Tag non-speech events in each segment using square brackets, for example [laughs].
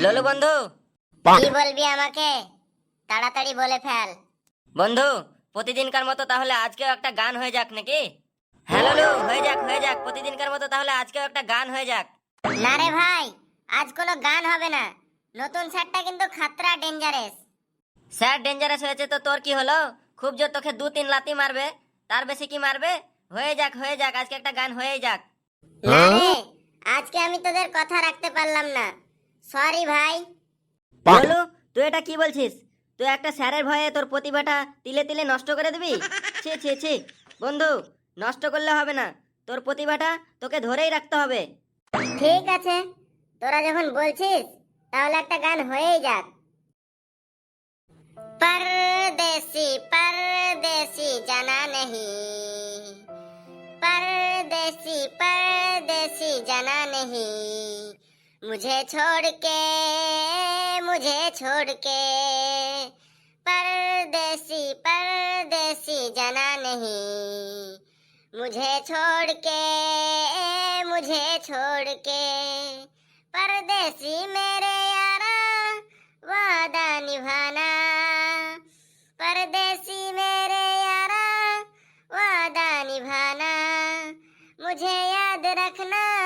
ললু বন্ধু। কি বলবি আমাকে? তাড়াতাড়ি বলে ফেল। বন্ধু প্রতিদিনকার মতো তাহলে আজকেও একটা গান হয়ে যাক নাকি? হ্যাঁ ললু হয়ে যাক হয়ে যাক। প্রতিদিনকার মতো তাহলে আজকেও একটা গান হয়ে যাক। না রে ভাই আজ কোনো গান হবে না। নতুন সেটটা কিন্তু খাতরা ডেঞ্জারাস স্যার ডেঞ্জারাস হয়েছে তো তোর কি হলো? খুব জোর তোকে দু তিন লাতি মারবে। তার বেশি কি মারবে? হয়ে যাক হয়ে যাক আজকে একটা গান হয়েই যাক। না রে আজকে আমি তোদের কথা রাখতে পারলাম না। সরি ভাই বলু তুই এটা কি বলছিস তুই একটা স্যারের ভয়ে তোর প্রতিভাটা তিলে তিলে নষ্ট করে দিবি ছি ছি ছি বন্ধু নষ্ট করলে হবে না তোর প্রতিভাটা তোকে ধরেই রাখতে হবে ঠিক আছে তোরা যখন বলছিস তাহলে একটা গান হয়েই যাক परदेसी परदेसी जाना नहीं परदेसी परदेसी जाना नहीं मुझे छोड़ के, मुझे छोड़ के, परदेसी परदेसी जाना नहीं। मुझे छोड़ के, मुझे छोड़ के, परदेसी मेरे यारा, वादा निभाना। परदेसी मेरे यारा, वादा निभाना। मुझे याद रखना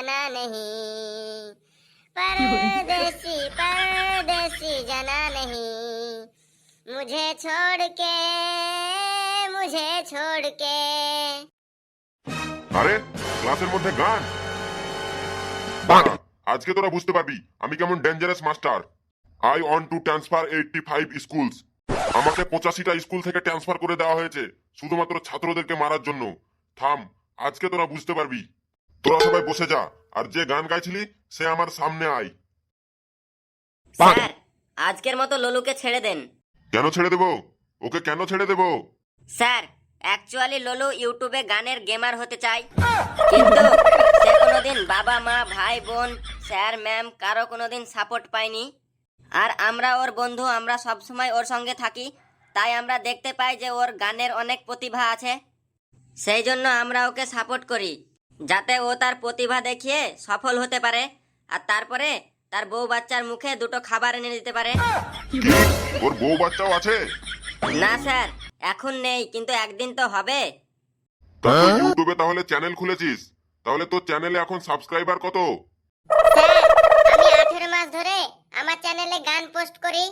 जाना नहीं परदेसी परदेसी जाना नहीं मुझे छोड़ के मुझे छोड़ के আরে ক্লাসের মধ্যে গান দাঁড়া, আজকে তোরা বুঝতে পারবি আমি কেমন dangerous master I want to transfer eighty five schools আমাকে পঁচাশিটা স্কুল থেকে ট্রান্সফার করে দেওয়া হয়েছে শুধুমাত্র ছাত্রদেরকে মারার জন্য থাম আজকে তোরা বুঝতে পারবি তোরা সবাই বসে যা আর যে গান গাইছিলি সে আমার সামনে আয়। স্যার আজকের মতো ললুকে ছেড়ে দেন। কেন ছেড়ে দেবো? ওকে কেন ছেড়ে দেবো? স্যার অ্যাকচুয়ালি ললু ইউটিউবে গানের গেমার হতে চাই। কিন্তু সে কোনোদিন বাবা মা ভাই বোন স্যার ম্যাম কারও কোনোদিন সাপোর্ট পায়নি। আর আমরা ওর বন্ধু আমরা সব সময় ওর সঙ্গে থাকি। তাই আমরা দেখতে পাই যে ওর গানের অনেক প্রতিভা আছে। সেই জন্য আমরা ওকে সাপোর্ট করি। যাতে ও তার প্রতিভা দেখিয়ে সফল হতে পারে আর তারপরে তার বউ বাচ্চার মুখে দুটো খাবার এনে দিতে পারে। ওর বউ বাচ্চাও আছে? না স্যার এখন নেই কিন্তু একদিন তো হবে। তা তুই ইউটিউবে তাহলে চ্যানেল খুলেছিস? তাহলে তোর চ্যানেলে এখন সাবস্ক্রাইবার কত? স্যার আমি আঠেরো মাস ধরে আমার চ্যানেলে গান পোস্ট করি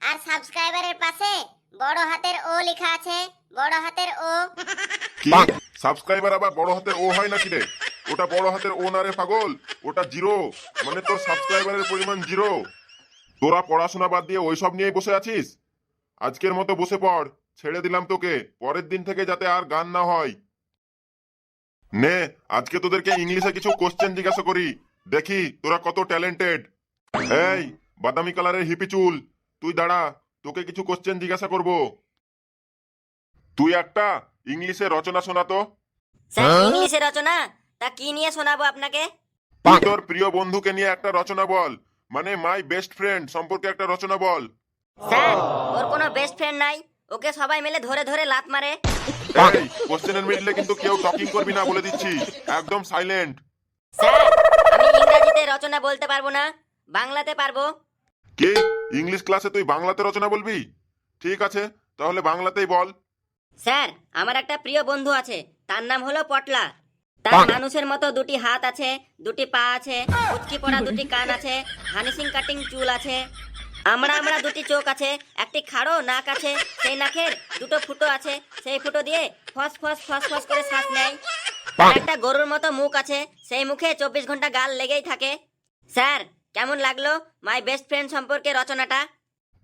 আর সাবস্ক্রাইবারের পাশে বড় হাতের ও লেখা আছে বড় হাতের ও। কি? সাবস্ক্রাইবার আবার বড় হাতের ও হয় নাকি রে? ওটা বড় হাতের ও না রে পাগল, ওটা জিরো মানে তোর সাবস্ক্রাইবারের পরিমাণ জিরো তোরা পড়াশোনা বাদ দিয়ে ওইসব নিয়েই বসে আছিস? আজকের মতো বসে পড়, ছেড়ে দিলাম তোকে। পরের দিন থেকে যাতে আর গান না হয়। নে, আজকে তোদেরকে ইংলিশে কিছু কোশ্চেন জিজ্ঞাসা করি। দেখি তোরা কত ট্যালেন্টেড এই, বাদামি কালারের হিপি চুল। তুই দাঁড়া, তোকে কিছু কোশ্চেন জিজ্ঞাসা করব। তুই একটা ইংলিশে রচনা শোনাতো স্যার ইংলিশে রচনা? তা কি নিয়ে শোনাবো আপনাকে? তুই তোর প্রিয় বন্ধুকে নিয়ে একটা রচনা বল। মানে মাই বেস্ট ফ্রেন্ড সম্পর্কে একটা রচনা বল। স্যার ওর কোনো বেস্ট ফ্রেন্ড নাই। ওকে সবাই মিলে ধরে ধরে লাত মারে। এই কোশ্চেনের মিডলে কিন্তু কেউ টকিং করবি না বলে দিচ্ছি। একদম সাইলেন্ট স্যার আমি ইংরেজিতে রচনা বলতে পারব না। বাংলাতে পারব। কি? ইংলিশ ক্লাসে তুই বাংলাতে রচনা বলবি? ঠিক আছে তাহলে বাংলাতেই বল। স্যার আমার একটা প্রিয় বন্ধু আছে। তার নাম হলো পটলা। তার মানুষের মতো দুটি হাত আছে দুটি পা আছে উচকি পড়া দুটি কান আছে হানিসিং কাটিং চুল আছে। আমরা আমরা দুটি চোখ আছে একটি খাড়ো নাক আছে সেই নাকের দুটো ফুটো আছে সেই ফুটো দিয়ে ফস ফস ফস ফস করে শ্বাস নেয়। একটা গরুর মতো মুখ আছে সেই মুখে চব্বিশ ঘণ্টা গাল লেগেই থাকে। স্যার কেমন লাগল মাই বেস্ট ফ্রেন্ড সম্পর্কে রচনাটা?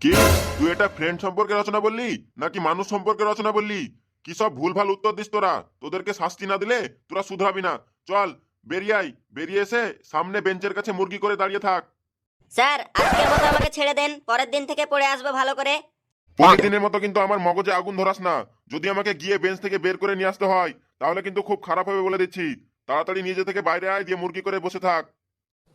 কি? তুই এটা ফ্রেন্ড সম্পর্কে রচনা বললি? নাকি মানুষ সম্পর্কে রচনা বললি? কি সব ভুলভাল উত্তর দিস তোরা? তোদেরকে শাস্তি না দিলে তোরা শুধরাবি না। চল বেরিয়ে আই বেরিয়ে এসে সামনে বেঞ্চের কাছে মুরগি করে দাঁড়িয়ে থাক। স্যার আজকের মতো আমাকে ছেড়ে দেন। পরের দিন থেকে পড়ে আসব ভালো করে। পরের দিনের মতো কিন্তু আমার মগজে আগুন ধরাস না। যদি আমাকে গিয়ে বেঞ্চ থেকে বের করে নিয়ে আসতে হয় তাহলে কিন্তু খুব খারাপ হবে বলে দিচ্ছি। তাড়াতাড়ি নিজে থেকে বাইরে আয় দিয়ে মুরগি করে বসে থাক।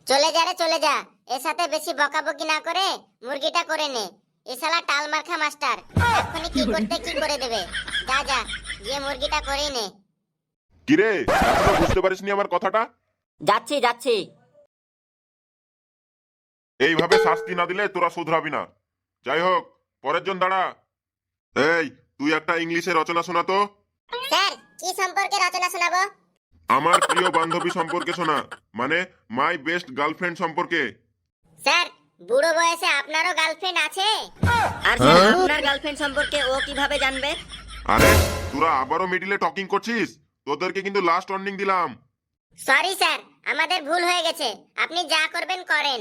চলে যা রে চলে যা। এর সাথে বেশি বকাবকি না করে মুরগিটা করে নে। এ শালা টাল মার্খা মাস্টার। এক্ষুনি কি করতে কি করে দেবে? যা যা গিয়ে মুরগিটা করেই নে। কিরে এখনও বুঝতে পারিসনি আমার কথাটা? যাচ্ছি যাচ্ছি। এইভাবে শাস্তি না দিলে তোরা শুধরাবি না। যাই হোক পরের জন দাঁড়া। এই তুই একটা ইংলিশে রচনা শোনা তো। স্যার কি সম্পর্কে রচনা শোনাবো? আমার প্রিয় বান্ধবী সম্পর্কে শোনা মানে মাই বেস্ট গার্লফ্রেন্ড সম্পর্কে। স্যার বুড়ো বয়সে আপনারও গার্লফ্রেন্ড আছে? আর স্যার আপনার গার্লফ্রেন্ড সম্পর্কে ও কীভাবে জানবে? আরে তোরা আবারও মিডিলে টকিং করছিস? তোদেরকে কিন্তু লাস্ট ওয়ার্নিং দিলাম। সরি স্যার আমাদের ভুল হয়ে গেছে। আপনি যা করবেন করেন।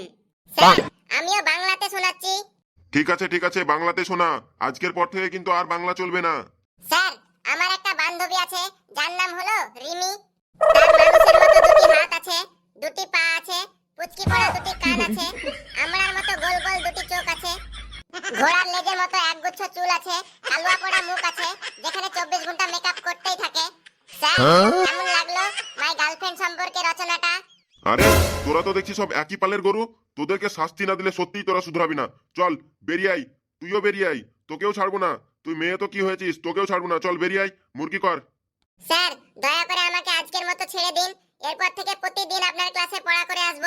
স্যার আমিও বাংলাতে শোনাচ্ছি। ঠিক আছে ঠিক আছে বাংলাতে শোনা। আজকের পর থেকে কিন্তু আর বাংলা চলবে না। স্যার আমার একটা বান্ধবী আছে যার নাম হলো রিমি। তার মানুষের মতো দুটি হাত আছে দুটি পা আছে পুচকি পড়া দুটি [laughs] কান আছে আমরার মতো গোল গোল দুটি চোখ আছে ঘোড়ার লেজের মতো একগুচ্ছ চুল আছে কালুয়া পড়া মুখ আছে যেখানে চব্বিশ ঘণ্টা মেকআপ করতেই থাকে। স্যার কেমন লাগল মাই গার্লফ্রেন্ড সম্পর্কে রচনাটা? আরে তোরা তো দেখছি সব একই পালের গরু তোদেরকে শাস্তি না দিলে সত্যিই তোরা শুধরাবি না। চল বেরিয়ে আই তুইও বেরিয়ে আই তোকেও ছাড়বো না তুই মেয়ে তো কি হয়েছিস তোকেও ছাড়বো না। চল বেরিয়ে আই মুরগি কর। স্যার দয়া করে আমাকে আজকের মতো ছেড়ে দিন। এরপর থেকে প্রতিদিন আপনার ক্লাসে পড়া করে আসব।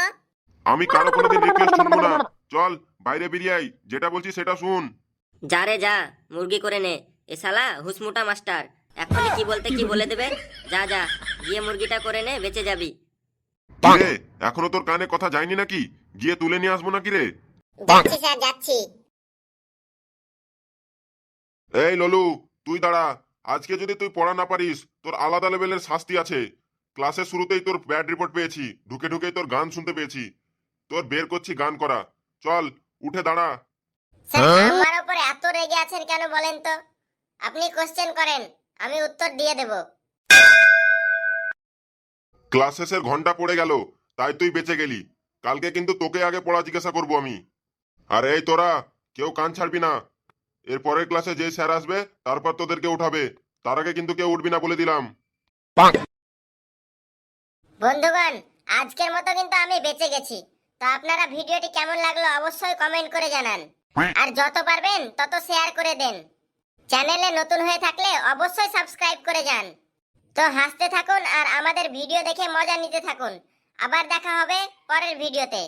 আমি কারও কোনোদিন রিকোয়েস্ট শুনব না। চল বাইরে বেরিয়ে আই যেটা বলছি সেটা শুন। যা রে যা। মুরগি করে নে। এ শালা হুসমুটা মাস্টার। এখনই কি বলতে কি বলে দেবে? যা যা। গিয়ে মুরগিটা করে নে বেঁচে যাবি। কিরে এখনও তোর কানে কথা যায়নি নাকি? গিয়ে তুলে নিয়ে আসব নাকি রে? যাচ্ছি স্যার যাচ্ছি। এই ললু তুই দাঁড়া। আজকে যদি তুই পড়া না পারিস তোর আলাদা লেভেলের শাস্তি আছে। ক্লাসের শুরুতেই তোর ব্যাড রিপোর্ট পেয়েছি ঢুকে ঢুকেই তোর গান শুনতে পেয়েছি। তোর বের করছি গান করা। চল উঠে দাঁড়া। স্যার আমার উপর এত রেগে আছেন কেন বলেন তো? আপনি কোশ্চেন করেন আমি উত্তর দিয়ে দেব। ক্লাস শেষের ঘণ্টা পড়ে গেল তাই তুই বেঁচে গেলি। কালকে কিন্তু তোকে আগে পড়া জিজ্ঞাসা করব আমি। আর এই তোরা কেউ কান ছাড়বি না। এর পরের ক্লাসে যে স্যার আসবে তারপর তোদেরকে উঠাবে। তার আগে কিন্তু কেউ উঠবি না বলে দিলাম। বন্ধুগণ আজকের মতো কিন্তু আমি বেঁচে গেছি। তো আপনারা ভিডিওটি কেমন লাগল অবশ্যই কমেন্ট করে জানান। আর যত পারবেন তত শেয়ার করে দেন। চ্যানেলে নতুন হয়ে থাকলে অবশ্যই সাবস্ক্রাইব করে যান। তো হাসতে থাকুন আর আমাদের ভিডিও দেখে মজা নিতে থাকুন। আবার দেখা হবে পরের ভিডিওতে।